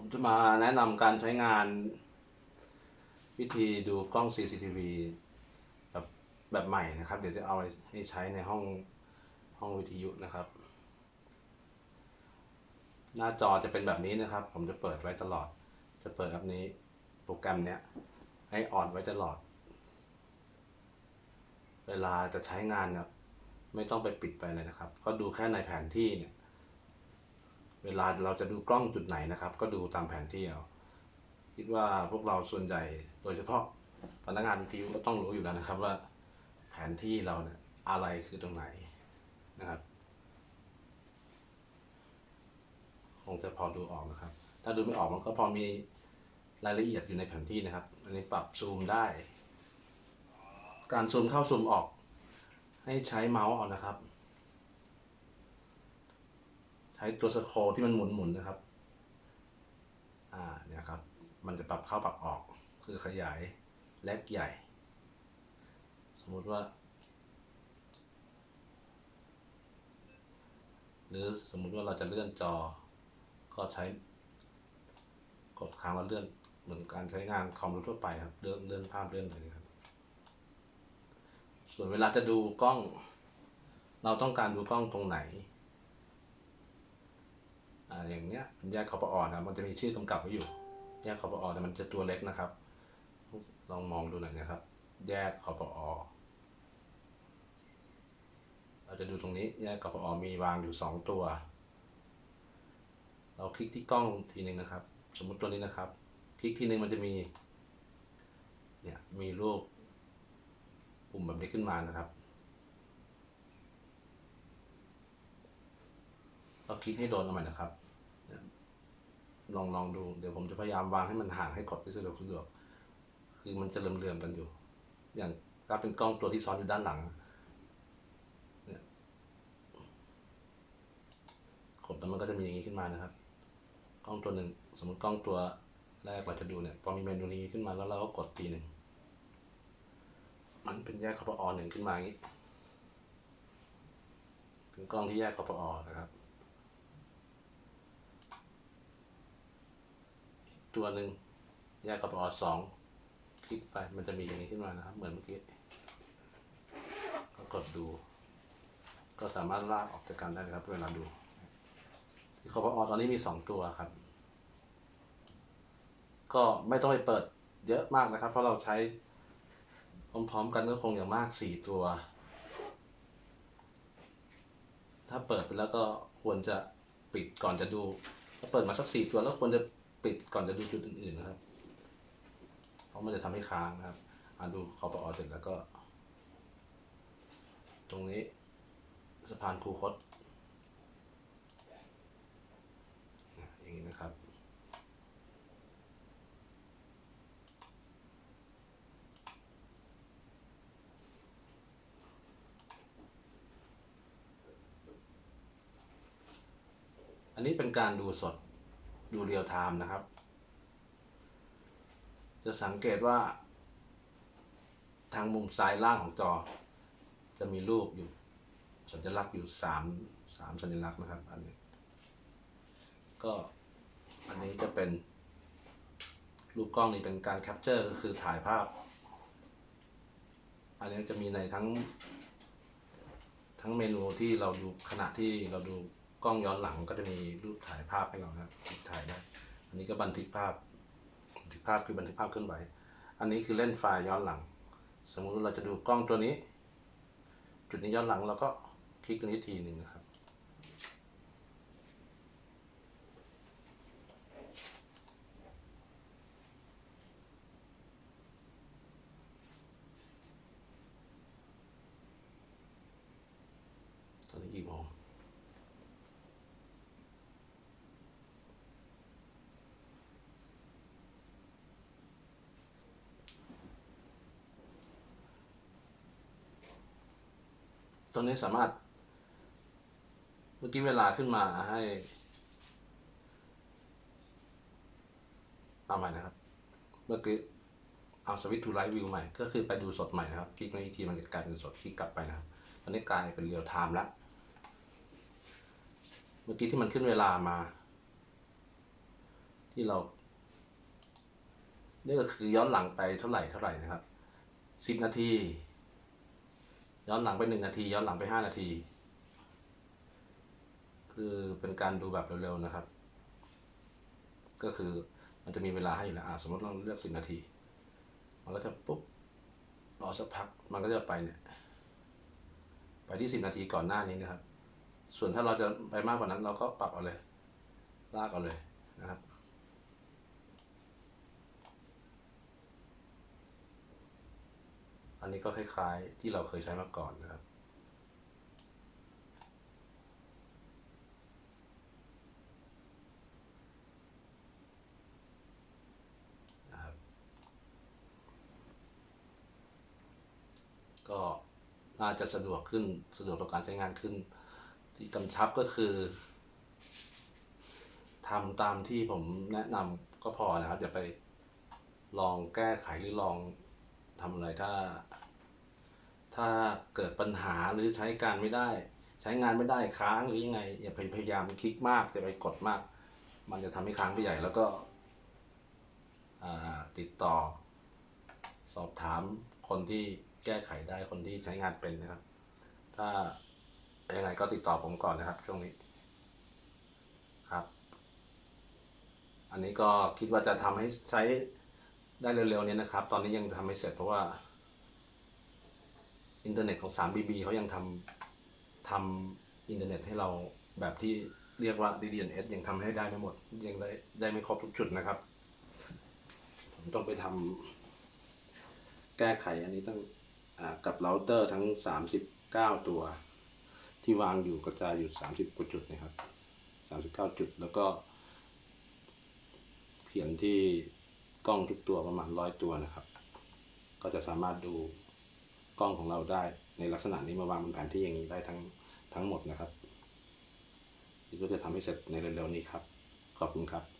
ผมจะมาแนะนำการใช้งาน วิธีดูกล้อง CCTV แบบแบบใหม่นะครับ เดี๋ยวจะเอาไปให้ใช้ในห้องห้องวิทยุนะครับ หน้าจอจะเป็นแบบนี้นะครับ ผมจะเปิดไว้ตลอด จะเปิดแบบนี้โปรแกรมเนี้ยให้ออนไว้ตลอด เวลาจะใช้งานเนี่ยไม่ต้องไปปิดไปเลยนะครับ ก็ดูแค่ในแผนที่เนี่ย เวลาเราจะดูกล้องจุดไหนนะครับ ก็ดูตามแผนที่เอาคิดว่าพวกเราส่วนใหญ่โดยเฉพาะพนักงานวิทยุก็ต้องรู้อยู่แล้วนะครับว่าแผนที่เราเนี่ยอะไรคือตรงไหนนะครับคงจะพอดูออกนะครับ ถ้าดูไม่ออกมันก็พอมีรายละเอียดอยู่ในแผนที่นะครับ อันนี้ปรับซูมได้ การซูมเข้าซูมออก ให้ใช้เมาส์เอานะครับ ใช้ตัวสโครที่มันหมุนหมุนๆนะครับ อ่าเนี่ยครับ มันจะปรับเข้าปรับออก คือขยายเล็กใหญ่ สมมุติว่า หรือสมมุติว่าเราจะเลื่อนจอ ก็ใช้ กดค้างแล้วเลื่อนเหมือนการใช้งานคอมทั่วไปครับ เลื่อนเลื่อนภาพเลื่อนอะไรครับ ส่วนเวลาจะดูกล้อง เราต้องการดูกล้องตรงไหน อ่าอย่างเนี้ยแยกคอปออนะมันจะมีชื่อกำกับไว้อยู่ แยกคอปออแต่มันจะตัวเล็กนะครับ ลองมองดูหน่อยนะครับ แยกคอปออเราจะดูตรงนี้แยกคอปอมีวางอยู่สองตัว เราคลิกที่กล้องทีหนึ่งนะครับ สมมุติตัวนี้นะครับ คลิกทีหนึ่งมันจะมีเนี่ยมีรูปปุ่มแบบนี้ขึ้นมานะครับ เราคลิกให้โดนเอาใหม่นะครับ ลองลองดู เดี๋ยวผมจะพยายามวางให้มันห่างให้กดได้สะดวกสะดวก คือมันจะเลื่อมๆกันอยู่ อย่างถ้าเป็นกล้องตัวที่ซ้อนอยู่ด้านหลังเนี่ยกดแล้วมันก็จะมีอย่างนี้ขึ้นมานะครับ กล้องตัวหนึ่งสมมติกล้องตัวแรกเราจะดูเนี่ย พอมีเมนูนี้ขึ้นมาแล้วเราก็กดทีหนึ่ง มันเป็นแยกคอปอหนึ่งขึ้นมาอย่างนี้ เป็นกล้องที่แยกคอปอนะครับ ตัวหนึ่งแยกกับอสองคลิกไปมันจะมีอย่างนี้ขึ้นมานะครับ เหมือนเมื่อกี้ ก็กดดู ก็สามารถลากออกจากกันได้นะครับ เวลาดู ที่คอปอตอนนี้มีสองตัวครับ ก็ไม่ต้องไปเปิดเยอะมากนะครับ เพราะเราใช้พร้อมๆกันก็คงอย่างมากสี่ตัว ถ้าเปิดไปแล้วก็ควรจะปิดก่อนจะดู ถ้าเปิดมาสักสี่ตัวแล้วควรจะ ปิดก่อนจะดูจุดอื่นๆนะครับเพราะมันจะทำให้ค้างนะครับอ่าดูคอปอเสร็จแล้วก็ ตรงนี้สะพานคูคตอย่างนี้นะครับอันนี้เป็นการดูสด ดูเรียลไทม์นะครับ จะสังเกตว่า ทางมุมซ้ายล่างของจอ จะมีรูปอยู่ สัญลักษณ์อยู่สามสามสัญลักษณ์นะครับ อันนี้ ก็อันนี้จะเป็น รูปกล้องนี่เป็นการแคปเจอร์ก็คือถ่ายภาพ อันนี้จะมีในทั้งทั้งเมนูที่เราดูขณะที่เราดู กล้องย้อนหลังก็จะมีรูปถ่ายภาพให้เราครับถ่ายได้อันนี้ก็บันทึกภาพบันทึกภาพคือบันทึกภาพเคลื่อนไหว อันนี้คือเล่นไฟล์ย้อนหลัง สมมุติเราจะดูกล้องตัวนี้ จุดนี้ย้อนหลังเราก็คลิกตรงนี้ทีหนึ่งนะครับ ตอนนี้กี่โมง ตรงนี้สามารถ เมื่อกี้เวลาขึ้นมาให้เอาใหม่นะครับ เมื่อกี้เอาสวิตช์ทูไลท์วิวใหม่ ก็คือไปดูสดใหม่นะครับ คลิกในอีกทีมันจะกลายเป็นสด คลิกกลับไปนะครับ ตอนนี้กลายเป็นเรียลไทม์แล้ว เมื่อกี้ที่มันขึ้นเวลามา ที่เรานี่ก็คือย้อนหลังไปเท่าไหร่เท่าไหร่นะครับสิบนาที ย้อนหลังไปหนึ่งนาที ย้อนหลังไปห้านาที คือเป็นการดูแบบเร็วๆนะครับ ก็คือมันจะมีเวลาให้อยู่แล้วอะสมมติเราเลือกสิบนาที มันก็จะปุ๊บรอสักพักมันก็จะไปเนี่ย ไปที่สิบนาทีก่อนหน้านี้นะครับ ส่วนถ้าเราจะไปมากกว่านั้นเราก็ปรับเอาเลย ลากเอาเลยนะครับ นนี้ก็คล้าย ๆ ที่เราเคยใช้มาก่อนนะครับนะครับ ก็น่าจะสะดวกขึ้นสะดวกต่อการใช้งานขึ้น ที่กำชับก็คือทำตามที่ผมแนะนำก็พอนะครับอย่าไปลองแก้ไขหรือลอง ทำอะไรถ้า ถ้าเกิดปัญหาหรือใช้การไม่ได้ ใช้งานไม่ได้ค้างหรือยังไง อย่าพยายามคลิกมากอย่าไปกดมาก มันจะทำให้ค้างไปใหญ่แล้วก็อ่าติดต่อ สอบถามคนที่แก้ไขได้คนที่ใช้งานเป็นนะครับ ถ้ายังไงก็ติดต่อผมก่อนนะครับ ช่วงนี้ครับ อันนี้ก็คิดว่าจะทำให้ใช้ ได้เร็วๆนี้นะครับ ตอนนี้ยังทำไม่เสร็จเพราะว่า อินเทอร์เน็ตของ 3BB เขายังทำทำอินเทอร์เน็ตให้เราแบบที่เรียกว่า DDNS ยังทำให้ได้ไม่หมด ยังได้ได้ไม่ครบทุกจุดนะครับ ผมต้องไปทำแก้ไขอันนี้ต้องอกับเราเตอร์ทั้ง 39 ตัว ที่วางอยู่กระจายอยู่ 30กว่าจุดนะครับ 39 จุดแล้วก็เขียนที่ กล้องทุกตัวประมาณร้อยตัวนะครับ ก็จะสามารถดูกล้องของเราได้ในลักษณะนี้มาวางบนแผนที่อย่างนี้ได้ทั้งทั้งหมดนะครับนี่ก็จะทำให้เสร็จในเร็วๆนี้ครับ ขอบคุณครับ